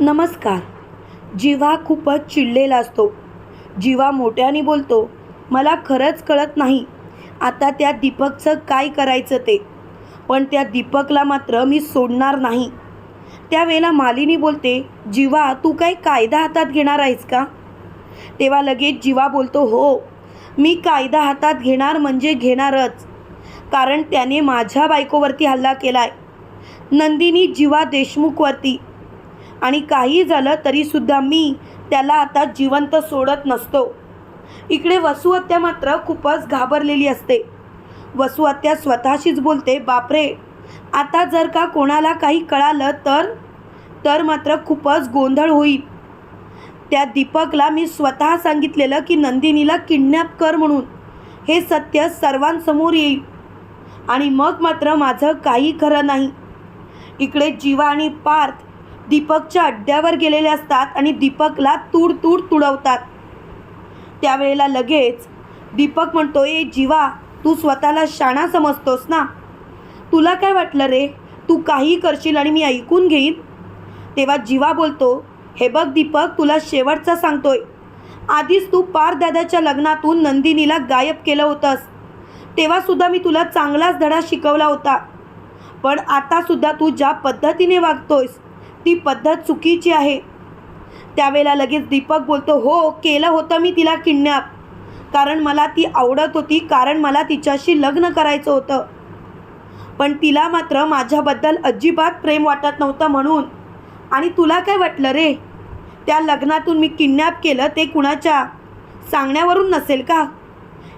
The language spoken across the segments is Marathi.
नमस्कार. जिवा खूपच चिडलेला असतो. जिवा मोठ्याने बोलतो मला खरंच कळत नाही आता त्या दीपकचं काय करायचं ते? पण त्या दीपकला मात्र मी सोडणार नाही. त्यावेळेला मालिनी बोलते जिवा तू काय कायदा हातात घेणार आहेस का? तेव्हा लगेच जिवा बोलतो हो मी कायदा हातात घेणार म्हणजे घेणारच कारण त्याने माझ्या बायकोवरती हल्ला केलाय. नंदिनी जिवा देशमुखवरती आणि काही झालं तरीसुद्धा मी त्याला आता जिवंत सोडत नसतो. इकडे वसुहत्या मात्र खूपच घाबरलेली असते. वसुहत्या स्वतःशीच बोलते बापरे आता जर का कोणाला काही कळालं तर तर मात्र खूपच गोंधळ होईल. त्या दीपकला मी स्वतः सांगितलेलं की नंदिनीला किडनॅप कर म्हणून. हे सत्य सर्वांसमोर येईल. आणि मग मात्र माझं काही खरं नाही. इकडे जीवा आणि पार्थ दीपकच्या अड्ड्यावर गेलेले असतात आणि दीपकला तूड तूड तुडवतात. त्यावेळेला लगेच दीपक म्हणतो ए जीवा तू स्वतःला शाणा समजतोस ना? तुला काय वाटलं रे? तू काही करशील आणि मी ऐकून घेईन? तेव्हा जीवा बोलतो हे बघ दीपक तुला शेवटचा सांगतोय. आधीच तू पारदादाच्या लग्नातून नंदिनीला गायब केलं होतंस. तेव्हासुद्धा मी तुला चांगलाच धडा शिकवला होता. पण आतासुद्धा तू ज्या पद्धतीने वागतोयस ती पद्धत चुकीची आहे. त्यावेळेला लगेच दीपक बोलतो हो केलं होतं मी तिला किडनॅप. कारण मला ती आवडत होती कारण मला तिच्याशी लग्न करायचं होतं. पण तिला मात्र माझ्याबद्दल अजिबात प्रेम वाटत नव्हतं म्हणून. आणि तुला काय वाटलं रे? त्या लग्नातून मी किडनॅप केलं ते कुणाच्या? सांगण्यावरून नसेल का?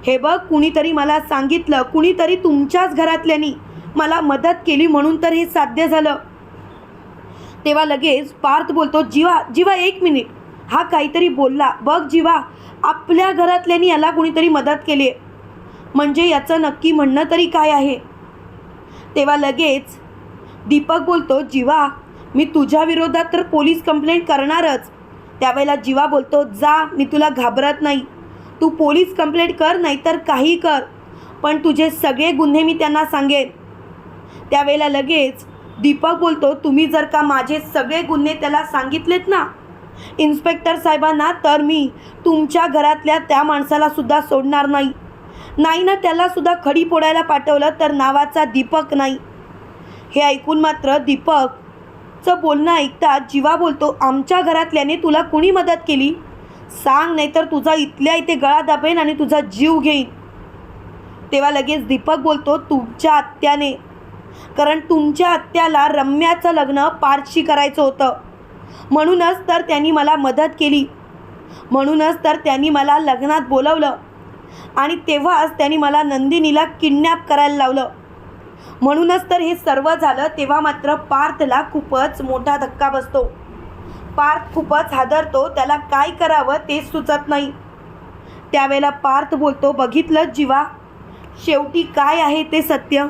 हे बघ कुणीतरी मला सांगितलं कुणीतरी तुमच्याच घरातल्यानी मला मदत केली म्हणून तर हे साध्य झालं. तेव्हा लगेच पार्थ बोलतो जीवा जीवा एक मिनिट. हा काहीतरी बोलला. बघ जीवा आपल्या घरातल्यानी याला कुणीतरी मदत केली आहे म्हणजे याचं नक्की म्हणणं तरी काय आहे? तेव्हा लगेच दीपक बोलतो जीवा मी तुझ्या विरोधात तर पोलीस कंप्लेंट करणारच. त्यावेळेला जीवा बोलतो जा मी तुला घाबरत नाही. तू पोलीस कंप्लेंट कर नाहीतर काही कर. पण तुझे सगळे गुन्हे मी त्यांना सांगेन. त्यावेळेला लगेच दीपक बोलतो तुम्ही जर का माझे सगळे गुन्हे त्याला सांगितलेत ना इन्स्पेक्टर साहेबांना तर मी तुमच्या घरातल्या त्या माणसाला सुद्धा सोडणार नाही. नाही ना त्याला सुद्धा खडी फोडायला पाठवलं तर नावाचा दीपक नाही. हे ऐकून मात्र दीपकचं बोलणं ऐकता जीवा बोलतो आमच्या घरातल्याने तुला कुणी मदत केली? सांग नाहीतर तुझा इथल्या इथे गळा दाबेन आणि तुझा जीव घेईन. तेव्हा लगेच दीपक बोलतो तुमच्या आत्याने कारण तुमच्या आत्याला रम्याचं लग्न पारशी करायचं होतं. म्हणूनच तर त्यांनी मला मदत केली. म्हणूनच तर त्यांनी मला लग्नात बोलवलं. आणि तेव्हाच त्यांनी मला नंदिनीला किडनॅप करायला लावलं. म्हणूनच तर हे सर्व झालं तेव्हा मात्र पार्थला खूपच मोठा धक्का बसतो. पार्थ खूपच हादरतो त्याला काय करावं तेच सुचत नाही. त्यावेळेला पार्थ बोलतो बघितलं जीवा शेवटी काय आहे ते सत्य?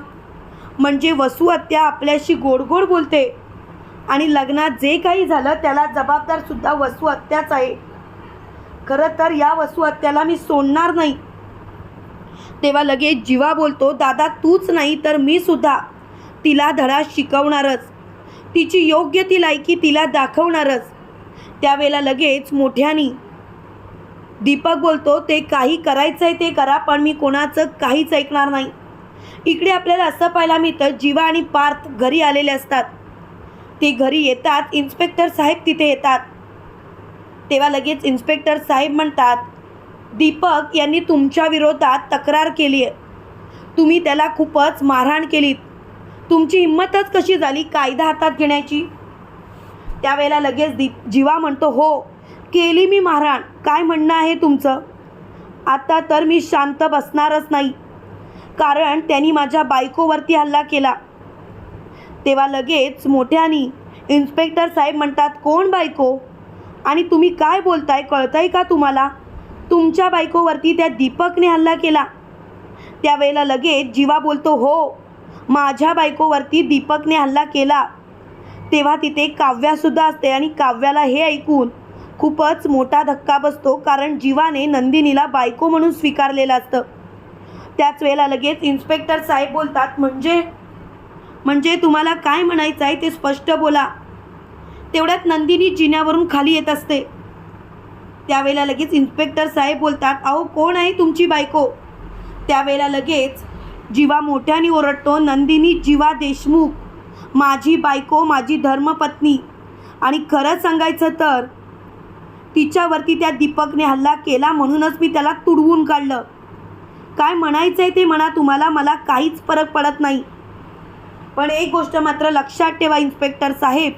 म्हणजे वसू हत्या आपल्याशी गोड गोड बोलते. आणि लग्नात जे काही झालं त्याला जबाबदारसुद्धा वसू हत्याच आहे. खरं तर या वसूहत्याला मी सोडणार नाही. तेव्हा लगेच जीवा बोलतो दादा तूच नाही तर मी सुद्धा. तिला धडा शिकवणारच. तिची योग्य ती लायकी तिला दाखवणारच. त्यावेळेला लगेच मोठ्यानी दीपक बोलतो ते काही करायचं आहे ते करा पण मी कोणाचं काहीच ऐकणार नाही. इकडे आपल्याला असं पाहायला मिळतं जीवा आणि पार्थ घरी आलेले असतात. ते घरी येतात इन्स्पेक्टर साहेब तिथे येतात. तेव्हा लगेच इन्स्पेक्टर साहेब म्हणतात दीपक यांनी तुमच्या विरोधात तक्रार केली आहे. तुम्ही त्याला खूपच मारहाण केलीत. तुमची हिंमतच कशी झाली कायदा हातात घेण्याची? त्यावेळेला लगेच दीप जीवा म्हणतो हो केली मी मारहाण. काय म्हणणं आहे तुमचं? आता तर मी शांत बसणारच नाही. कारण त्यांनी माझ्या बायकोवरती हल्ला केला. तेव्हा लगेच मोठ्यानी इन्स्पेक्टर साहेब म्हणतात कोण बायको? आणि तुम्ही काय बोलताय? कळतंय का तुम्हाला? तुमच्या बायकोवरती त्या दीपकने हल्ला केला. त्यावेळेला लगेच जीवा बोलतो हो माझ्या बायकोवरती दीपकने हल्ला केला. तेव्हा तिथे काव्यासुद्धा असते आणि काव्याला हे ऐकून खूपच मोठा धक्का बसतो कारण जीवाने नंदिनीला बायको म्हणून स्वीकारलेलं असतं. त्याच वेळेला लगेच इन्स्पेक्टर साहेब बोलतात म्हणजे म्हणजे तुम्हाला काय म्हणायचं आहे ते स्पष्ट बोला. तेवढ्यात नंदिनी जिन्यावरून खाली येत असते. त्यावेळेला लगेच इन्स्पेक्टर साहेब बोलतात अहो कोण आहे तुमची बायको? त्यावेळेला लगेच जीवा मोठ्याने ओरडतो नंदिनी जीवा देशमुख माझी बायको माझी धर्मपत्नी. आणि खरं सांगायचं तर तिच्यावरती त्या दीपकने हल्ला केला म्हणूनच मी त्याला तुडवून काढलं. काय म्हणायचं आहे ते म्हणा तुम्हाला मला काहीच फरक पडत नाही. पण एक गोष्ट मात्र लक्षात ठेवा इन्स्पेक्टर साहेब.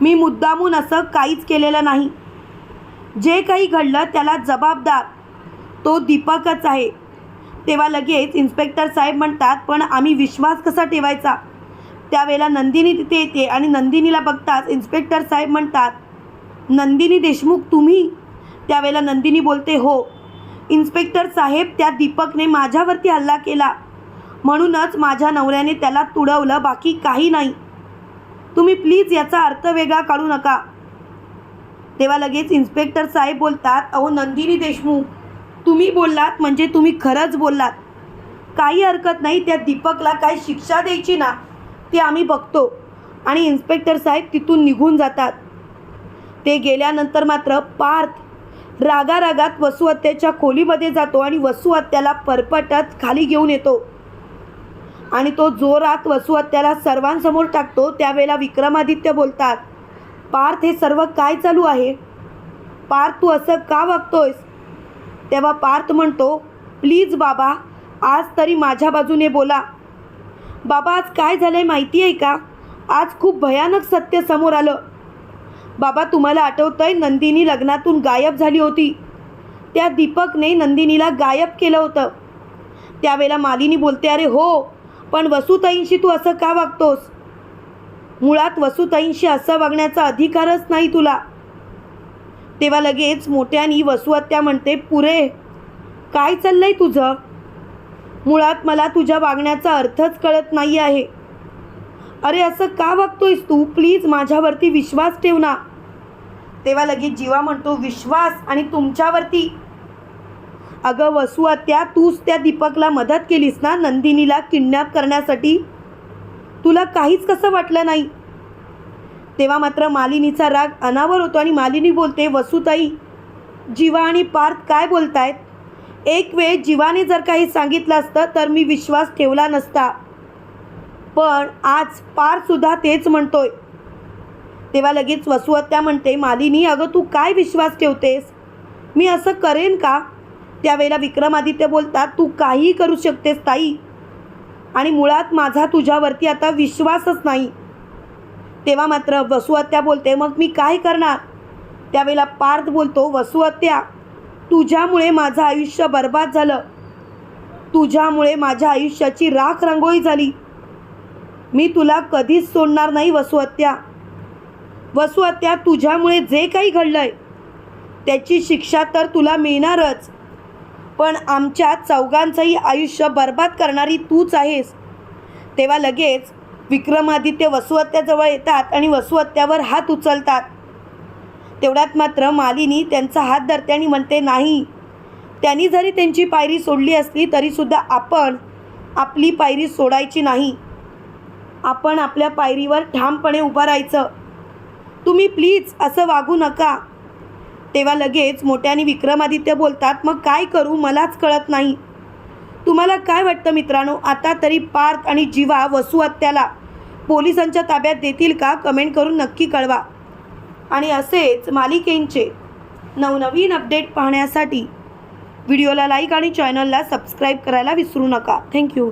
मी मुद्दामून असं काहीच केलेलं नाही. जे काही घडलं त्याला जबाबदार. तो दीपकच आहे. तेव्हा लगेच इन्स्पेक्टर साहेब म्हणतात पण आम्ही विश्वास कसा ठेवायचा? त्यावेळेला नंदिनी तिथे येते आणि नंदिनीला बघताच इन्स्पेक्टर साहेब म्हणतात नंदिनी देशमुख तुम्ही? त्यावेळेला नंदिनी बोलते हो. इन्स्पेक्टर साहेब त्या दीपकने माझ्यावरती हल्ला केला. म्हणूनच माझ्या नवऱ्याने त्याला तुडवलं बाकी काही नाही. तुम्ही प्लीज याचा अर्थ वेगळा काढू नका. तेव्हा लगेच इन्स्पेक्टर साहेब बोलतात अहो नंदिनी देशमुख तुम्ही बोललात म्हणजे तुम्ही खरंच बोललात. काही हरकत नाही त्या दीपकला काय शिक्षा द्यायची ना ते आम्ही बघतो. आणि इन्स्पेक्टर साहेब तिथून निघून जातात. ते गेल्यानंतर मात्र पार्थ रागारागात वसुहत्याच्या खोलीमध्ये जातो आणि वसुहत्याला परपटत खाली घेऊन येतो. आणि तो जोरात वसुहत्याला सर्वांसमोर टाकतो. त्यावेळेला विक्रमादित्य बोलतात पार्थ हे सर्व काय चालू आहे? पार्थ तू असं का वागतोयस? तेव्हा पार्थ म्हणतो प्लीज बाबा आज तरी माझ्या बाजूने बोला. बाबा आज काय झालंय माहिती आहे का? आज खूप भयानक सत्य समोर आलं. बाबा तुम्हाला आठवतंय नंदिनी लग्नातून गायब झाली होती. त्या दीपकने नंदिनीला गायब केलं होतं. त्यावेळेला मालिनी बोलते अरे हो पण वसुताईंशी तू असं का वागतोस? मुळात वसुताईंशी असं वागण्याचा अधिकारच नाही तुला. तेव्हा लगेच मोठ्यानी वसुहत्या म्हणते पुरे काय चाललंय तुझं? मुळात मला तुझ्या वागण्याचा अर्थच कळत नाही आहे अरे असं का वागतोयस तू? प्लीज माझ्यावरती विश्वास ठेव ना. तेव्हा लगेच जीवा म्हणतो विश्वास आणि तुमच्यावरती. अगं वसू त्या तूच त्या दीपकला मदत केलीस ना नंदिनीला किडनॅप करण्यासाठी? तुला काहीच कसं वाटलं नाही? तेव्हा मात्र मालिनीचा राग अनावर होतो आणि मालिनी बोलते वसुताई जीवा आणि पार्थ काय बोलतायत? एक वेळ जीवाने जर काही सांगितलं असतं तर मी विश्वास ठेवला नसता. पण आज पार्थसुद्धा तेच म्हणतोय तेव्हा लगेच वसुहत्या म्हणते मालिनी अगं तू काय विश्वास ठेवतेस? मी असं करेन का? त्यावेळेला विक्रमादित्य बोलतात तू काहीही करू शकतेस ताई. आणि मुळात माझा तुझ्यावरती आता विश्वासच नाही. तेव्हा मात्र वसुहत्या बोलते मग मी काय करणार? त्यावेळेला पार्थ बोलतो वसुहत्या तुझ्यामुळे माझं आयुष्य बर्बाद झालं. तुझ्यामुळे माझ्या आयुष्याची राख रांगोळी झाली. मी तुला कधीच सोडणार नाही वसुहत्या. वसुहत्या तुझ्यामुळे जे काही घडलंय त्याची शिक्षा तर तुला मिळणारच. पण आमच्या चौघांचंही आयुष्य बर्बाद करणारी तूच आहेस. तेव्हा लगेच विक्रमादित्य वसुहत्याजवळ येतात आणि वसुहत्यावर हात उचलतात. तेवढ्यात मात्र मालिनी त्यांचा हात धरते आणि म्हणते नाही. त्यांनी जरी त्यांची पायरी सोडली असली तरीसुद्धा आपण आपली पायरी सोडायची नाही. आपण आपल्या पायरीवर ठामपणे उभं राहायचं. तुम्ही प्लीज असं वागू नका. तेव्हा लगेच मोठ्याने विक्रमादित्य बोलतात मग काय करू? मलाच कळत नाही. तुम्हाला काय वाटतं मित्रांनो? आता तरी पार्थ आणि जीवा वसुहत्याला पोलिसांच्या ताब्यात देतील का? कमेंट करून नक्की कळवा. आणि असेच मालिकेंचे नवनवीन अपडेट पाहण्यासाठी व्हिडिओला लाईक आणि चॅनलला सबस्क्राईब करायला विसरू नका. थँक्यू.